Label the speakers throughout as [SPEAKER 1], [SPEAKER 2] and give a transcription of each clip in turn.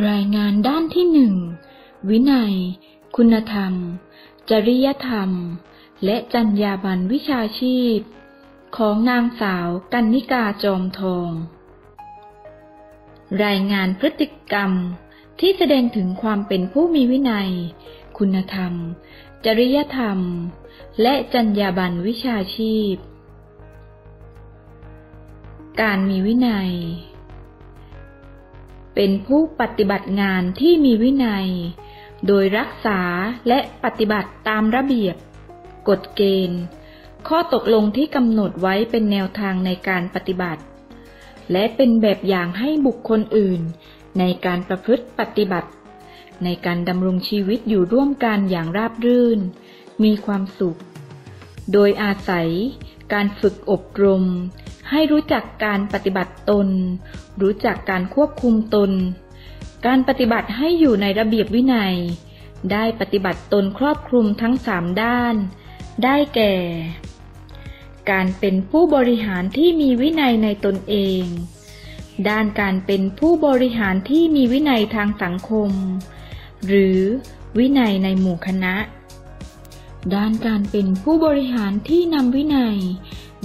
[SPEAKER 1] รายงานด้านที่หนึ่งวินัย คุณธรรม จริยธรรม และจรรยาบรรณวิชาชีพ ของนางสาวกันนิกาจอมทอง รายงานพฤติกรรมที่แสดงถึงความเป็นผู้มีวินัย คุณธรรม จริยธรรม และจรรยาบรรณวิชาชีพ การมีวินัย เป็นผู้ปฏิบัติงานที่มีวินัย โดยรักษาและปฏิบัติตามระเบียบ กฎเกณฑ์ ข้อตกลงที่กำหนดไว้เป็นแนวทางในการปฏิบัติ และเป็นแบบอย่างให้บุคคลอื่น ในการประพฤติปฏิบัติ ในการดำรงชีวิตอยู่ร่วมกันอย่างราบรื่น มีความสุข โดยอาศัยการฝึกอบรม ให้รู้จักการปฏิบัติตน รู้จักการควบคุมตน การปฏิบัติให้อยู่ในระเบียบวินัย ได้ปฏิบัติตนครอบคลุมทั้งสามด้าน ได้แก่ การเป็นผู้บริหารที่มีวินัยในตนเอง ด้านการเป็นผู้บริหารที่มีวินัยทางสังคม หรือวินัยในหมู่คณะ ด้านการเป็นผู้บริหารที่นำวินัย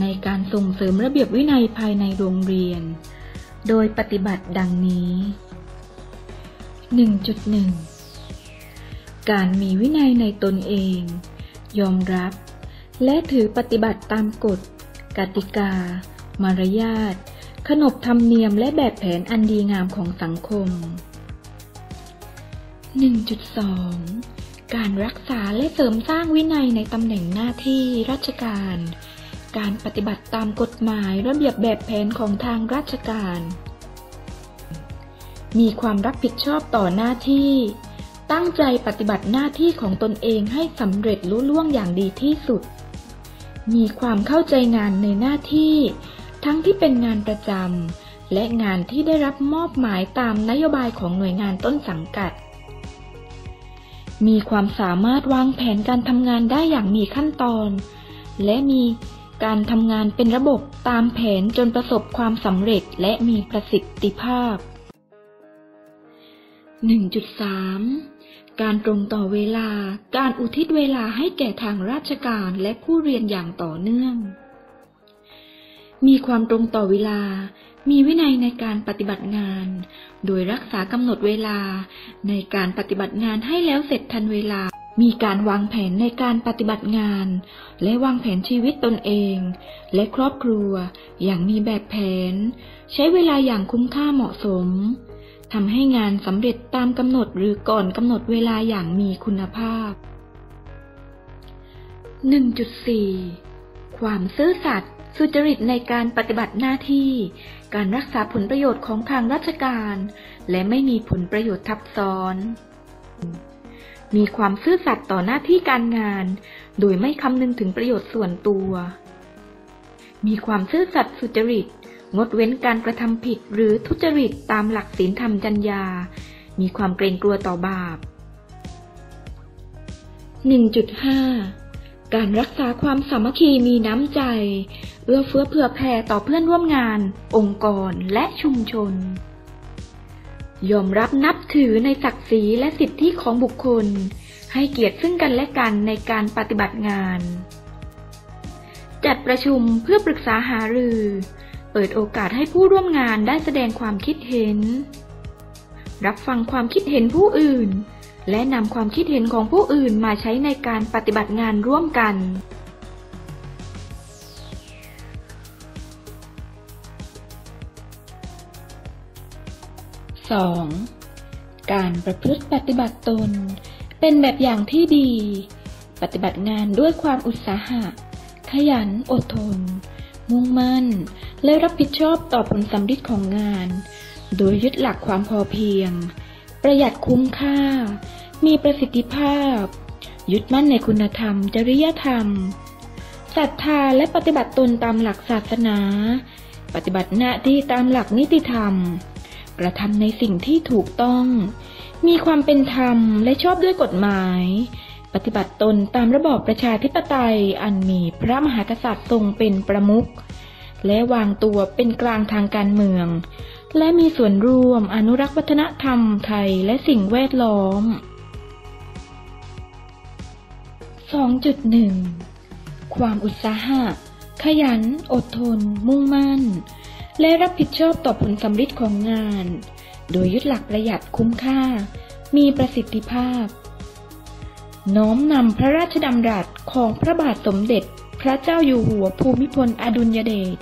[SPEAKER 1] ในการส่งเสริมระเบียบวินัยภายในโรงเรียน โดยปฏิบัติดังนี้ 1.1 การมีวินัยในตนเอง ยอมรับ และถือปฏิบัติตามกฎ กติกา มารยาท ขนบธรรมเนียมและแบบแผนอันดีงามของสังคม 1.2 การรักษาและเสริมสร้างวินัยในตำแหน่งหน้าที่ราชการ การปฏิบัติตามกฎหมายระเบียบแบบแผนของทางราชการ มีความรับผิดชอบต่อหน้าที่ ตั้งใจปฏิบัติหน้าที่ของตนเองให้สำเร็จลุล่วงอย่างดีที่สุด มีความเข้าใจงานในหน้าที่ ทั้งที่เป็นงานประจำและงานที่ได้รับมอบหมายตามนโยบายของหน่วยงานต้นสังกัดมีความสามารถวางแผนการทำงานได้อย่างมีขั้นตอน และมี การทำงานเป็นระบบตามแผนจนประสบความสำเร็จและมีประสิทธิภาพ 1.3 การตรงต่อเวลา การอุทิศเวลาให้แก่ทางราชการและผู้เรียนอย่างต่อเนื่อง มีความตรงต่อเวลา มีวินัยในการปฏิบัติงาน โดยรักษากำหนดเวลาในการปฏิบัติงานให้แล้วเสร็จทันเวลา มีการวางแผนในการปฏิบัติงาน และวางแผนชีวิตตนเอง และครอบครัวอย่างมีแบบแผน ใช้เวลาอย่างคุ้มค่าเหมาะสมทำให้งานสำเร็จตามกำหนดหรือก่อนกำหนดเวลาอย่างมีคุณภาพ 1.4 ความซื่อสัตย์สุจริตในการปฏิบัติหน้าที่ การรักษาผลประโยชน์ของทางราชการ และไม่มีผลประโยชน์ทับซ้อน มีความซื่อสัตย์ต่อหน้าที่การงาน โดยไม่คำนึงถึงประโยชน์ส่วนตัว มีความซื่อสัตย์สุจริต งดเว้นการกระทำผิดหรือทุจริตตามหลักศีลธรรมจรรยามีความเกรงกลัวต่อบาป 1.5 การรักษาความสามัคคีมีน้ำใจ เอื้อเฟื้อเผื่อแผ่ต่อเพื่อนร่วมงาน องค์กรและชุมชน ยอมรับนับถือในศักดิ์ศรีและสิทธิของบุคคล ให้เกียรติซึ่งกันและกันในการปฏิบัติงาน จัดประชุมเพื่อปรึกษาหารือ เปิดโอกาสให้ผู้ร่วมงานได้แสดงความคิดเห็น รับฟังความคิดเห็นผู้อื่น และนำความคิดเห็นของผู้อื่นมาใช้ในการปฏิบัติงานร่วมกัน 2. การประพฤติปฏิบัติตน เป็นแบบอย่างที่ดี ปฏิบัติงานด้วยความอุตสาหะ ขยันอดทน มุ่งมั่น และรับผิดชอบต่อผลสำฤทธิ์ของงาน โดยยึดหลักความพอเพียง ประหยัดคุ้มค่า มีประสิทธิภาพ ยึดมั่นในคุณธรรม จริยธรรมศรัทธาและปฏิบัติตนตามหลักศาสนา ปฏิบัติหน้าที่ตามหลักนิติธรรม กระทำในสิ่งที่ถูกต้อง มีความเป็นธรรมและชอบด้วยกฎหมาย ปฏิบัติตนตามระบอบประชาธิปไตยอันมีพระมหากษัตริย์ทรงเป็นประมุข และวางตัวเป็นกลางทางการเมือง และมีส่วนร่วมอนุรักษ์วัฒนธรรมไทยและสิ่งแวดล้อม 2.1 ความอุตสาหะ ขยัน อดทน มุ่งมั่น และรับผิดชอบต่อผลสำฤทธิ์ของงาน โดยยึดหลักประหยัดคุ้มค่า มีประสิทธิภาพ น้อมนำพระราชดำรัสของพระบาทสมเด็จพระเจ้าอยู่หัวภูมิพลอดุลยเดช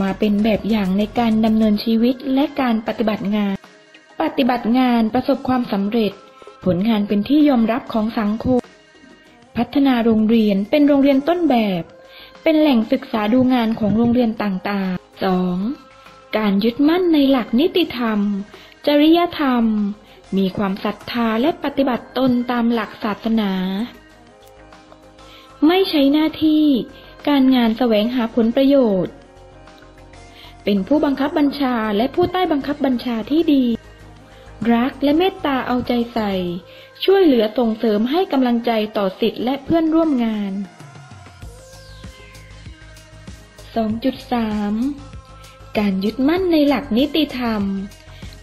[SPEAKER 1] มาเป็นแบบอย่างในการดำเนินชีวิตและการปฏิบัติงาน ปฏิบัติงานประสบความสำเร็จ ผลงานเป็นที่ยอมรับของสังคม พัฒนาโรงเรียนเป็นโรงเรียนต้นแบบ เป็นแหล่งศึกษาดูงานของโรงเรียนต่างๆ 2. การยึดมั่นในหลักนิติธรรม จริยธรรม มีความศรัทธาและปฏิบัติตนตามหลักศาสนา ไม่ใช้หน้าที่ การงานแสวงหาผลประโยชน์ เป็นผู้บังคับบัญชาและผู้ใต้บังคับบัญชาที่ดี รักและเมตตาเอาใจใส่ ช่วยเหลือส่งเสริมให้กำลังใจต่อสิทธิ์และเพื่อนร่วมงาน 2.3 การยึดมั่นในหลักนิติธรรม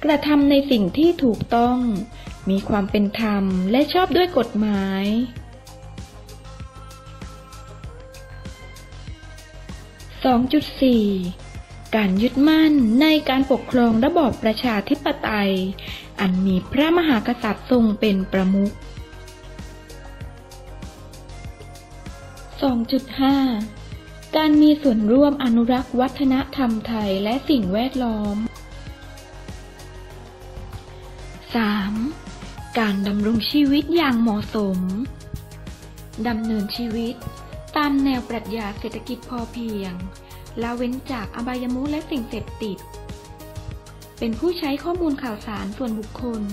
[SPEAKER 1] กระทำในสิ่งที่ถูกต้อง มีความเป็นธรรมและชอบด้วยกฎหมาย 2.4 การยึดมั่นในการปกครองระบอบประชาธิปไตย อันมีพระมหากษัตริย์ทรงเป็นประมุข 2.5 การมีส่วนร่วมอนุรักษ์วัฒนธรรมไทยและสิ่งแวดล้อม 3. การดำรงชีวิตอย่างเหมาะสม ดำเนินชีวิต ตามแนวปรัชญาเศรษฐกิจพอเพียงละเว้นจากอบายมุขและสิ่งเสพติด เป็นผู้ใช้ข้อมูลข่าวสารส่วนบุคคล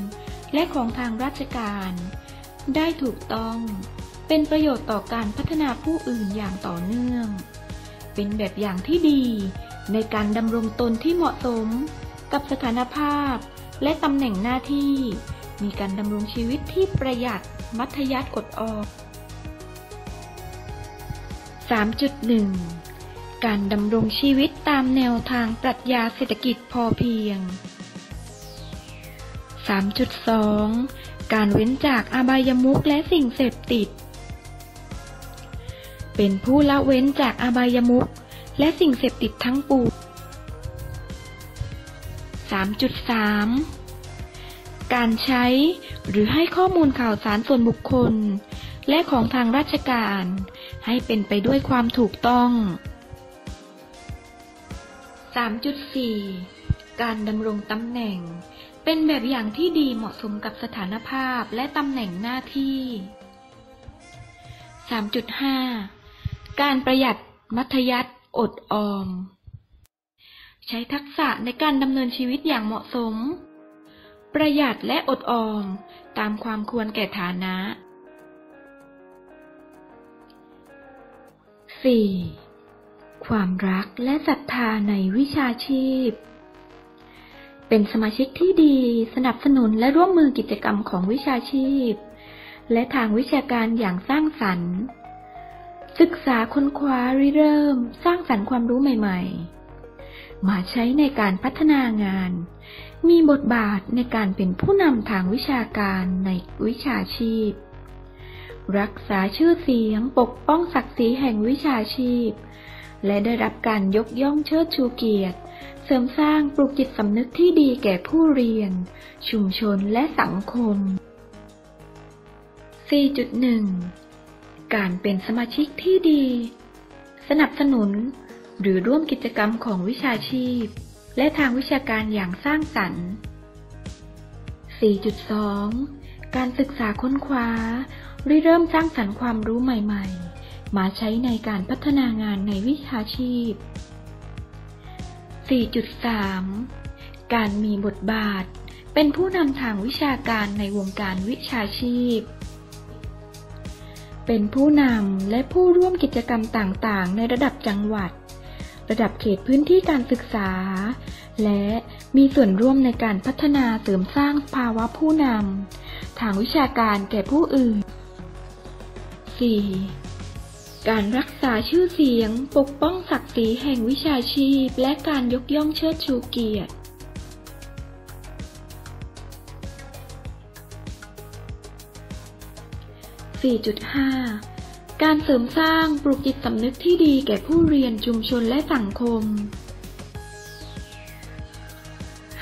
[SPEAKER 1] และของทางราชการ ได้ถูกต้อง เป็นประโยชน์ต่อการพัฒนาผู้อื่นอย่างต่อเนื่อง เป็นแบบอย่างที่ดี ในการดำรงตนที่เหมาะสม กับสถานภาพ และตำแหน่งหน้าที่ มีการดำรงชีวิตที่ประหยัดมัธยัติอดออม3.1 การดำรงชีวิตตามแนวทางปรัชญาเศรษฐกิจพอเพียง 3.2 การเว้นจากอบายมุขและสิ่งเสพติด เป็นผู้ละเว้นจากอบายมุขและสิ่งเสพติดทั้งปวง 3.3 การใช้หรือให้ข้อมูลข่าวสารส่วนบุคคล และของทางราชการ ให้เป็นไปด้วยความถูกต้อง 3.4 การดำรงตำแหน่ง เป็นแบบอย่างที่ดีเหมาะสมกับสถานภาพและตำแหน่งหน้าที่ 3.5 การประหยัดมัธยัติอดออม ใช้ทักษะในการดำเนินชีวิตอย่างเหมาะสม ประหยัดและอดออม ตามความควรแก่ฐานะ 4. ความรักและศรัทธาในวิชาชีพ เป็นสมาชิกที่ดีสนับสนุนและร่วมมือกิจกรรมของวิชาชีพ และทางวิชาการอย่างสร้างสรรค์ ศึกษาค้นคว้าริเริ่ม สร้างสรรค์ความรู้ใหม่ๆ มาใช้ในการพัฒนางาน มีบทบาทในการเป็นผู้นำทางวิชาการในวิชาชีพ รักษาชื่อเสียงปกป้องศักดิ์ศรีแห่งวิชาชีพ และได้รับการยกย่องเชิดชูเกียรติ เสริมสร้างปลูกจิตสำนึกที่ดีแก่ผู้เรียน ชุมชนและสังคม 4.1 การเป็นสมาชิกที่ดี สนับสนุน หรือร่วมกิจกรรมของวิชาชีพ และทางวิชาการอย่างสร้างสรรค์ 4.2 การศึกษาค้นคว้าริเริ่มสร้างสรรค์ความรู้ใหม่ ๆ มาใช้ในการพัฒนางานในวิชาชีพ 4.3 การมีบทบาท เป็นผู้นำทางวิชาการในวงการวิชาชีพ เป็นผู้นำและผู้ร่วมกิจกรรมต่างๆ ในระดับจังหวัด ระดับเขตพื้นที่การศึกษา และมีส่วนร่วมในการพัฒนาเสริมสร้างภาวะผู้นำทางวิชาการแก่ผู้อื่น 4. การรักษาชื่อเสียง ปกป้องศักดิ์ศรีแห่งวิชาชีพ และการยกย่องเชิดชูเกียรติ 4.5 การเสริมสร้างปลูกจิตสำนึกที่ดีแก่ผู้เรียนชุมชนและสังคม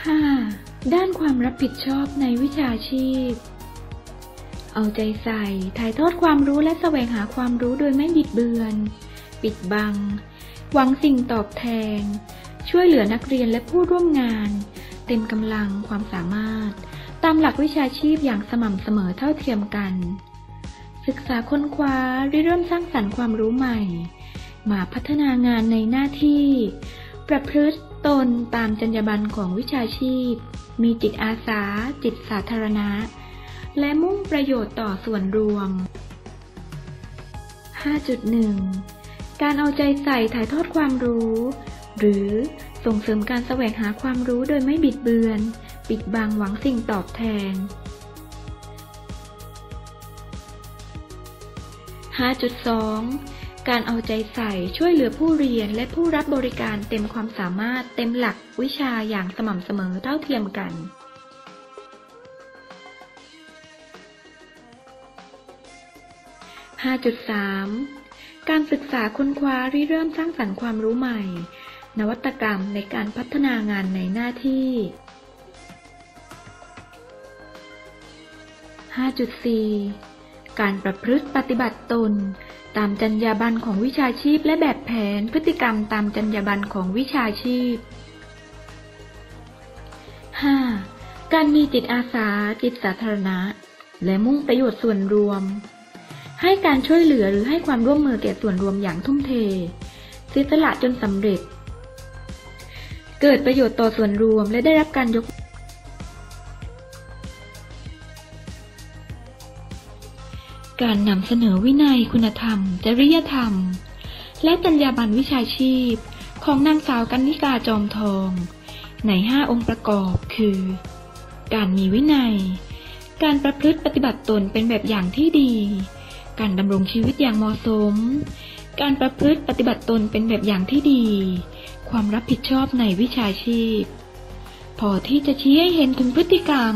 [SPEAKER 1] 5. ด้านความรับผิดชอบในวิชาชีพ เอาใจใส่ ถ่ายทอดความรู้และแสวงหาความรู้โดยไม่บิดเบือน ปิดบัง หวังสิ่งตอบแทน ช่วยเหลือนักเรียนและผู้ร่วมงาน เต็มกำลังความสามารถ ตามหลักวิชาชีพอย่างสม่ำเสมอเท่าเทียมกัน ศึกษาค้นคว้าริเริ่มสร้างสรรค์ความรู้ใหม่ มาพัฒนางานในหน้าที่ ประพฤติตนตามจรรยาบรรณของวิชาชีพ มีจิตอาสา จิตสาธารณะ และมุ่งประโยชน์ต่อส่วนรวม 5.1 การเอาใจใส่ถ่ายทอดความรู้ หรือส่งเสริมการแสวงหาความรู้โดยไม่บิดเบือน ปิดบังหวังสิ่งตอบแทน 5.2 การเอาใจใส่ช่วยเหลือผู้เรียนและผู้รับบริการเต็มความสามารถเต็มหลักวิชาอย่างสม่ำเสมอเท่าเทียมกัน 5.3 การศึกษาค้นคว้าริเริ่มสร้างสรรค์ความรู้ใหม่ นวัตกรรมในการพัฒนางานในหน้าที่ 5.4 การประพฤติปฏิบัติตน ตามจรรยาบรรณของวิชาชีพ และแบบแผนพฤติกรรมตามจรรยาบรรณของวิชาชีพ 5. การมีจิตอาสา จิตสาธารณะ และมุ่งประโยชน์ส่วนรวม ให้การช่วยเหลือหรือให้ความร่วมมือแก่ส่วนรวมอย่างทุ่มเทเสียสละจนสำเร็จ เกิดประโยชน์ต่อส่วนรวมและได้รับการยก การนำเสนอวินัยคุณธรรม จริยธรรม และจรรยาบรรณวิชาชีพ ของนางสาวกันนิกาจอมทอง ในห้าองค์ประกอบคือ การมีวินัย การประพฤติปฏิบัติตนเป็นแบบอย่างที่ดี การดำรงชีวิตอย่างเหมาะสม การประพฤติปฏิบัติตนเป็นแบบอย่างที่ดี ความรับผิดชอบในวิชาชีพ พอที่จะชี้ให้เห็นถึงพฤติกรรม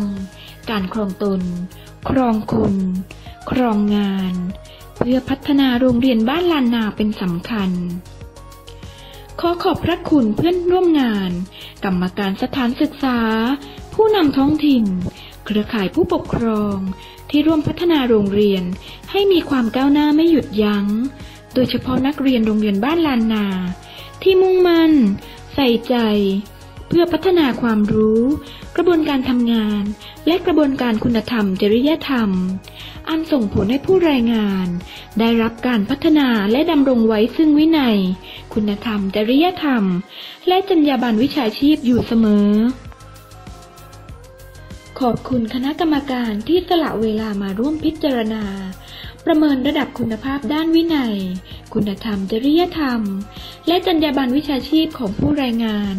[SPEAKER 1] การครองตน ครองคุณ ครองงาน เพื่อพัฒนาโรงเรียนบ้านลานนาเป็นสำคัญ ขอขอบพระคุณเพื่อนร่วมงาน กรรมการสถานศึกษา ผู้นำท้องถิ่น เครือข่ายผู้ปกครอง ที่ร่วมพัฒนาโรงเรียนให้มีความก้าวหน้าไม่หยุดยัง้ง โดยเฉพาะนักเรียนโรงเรียนบ้านลานนา ที่มุ่งมั่น ใส่ใจ เพื่อพัฒนาความรู้ กระบวนการทำงาน และกระบวนการคุณธรรมจริยธรรม อันส่งผลให้ผู้รายงาน ได้รับการพัฒนาและดำรงไว้ซึ่งวินัย คุณธรรมจริยธรรม และจรรยาบรรณวิชาชีพอยู่เสมอ ขอบคุณคณะกรรมการที่สละเวลามาร่วมพิจารณาประเมินระดับคุณภาพด้านวินัย คุณธรรม จริยธรรม และจรรยาบรรณวิชาชีพของผู้รายงาน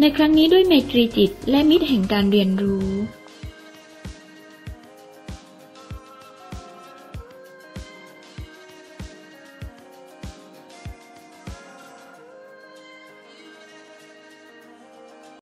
[SPEAKER 1] ในครั้งนี้ด้วยไมตรีจิตและมิตรแห่งการเรียนรู้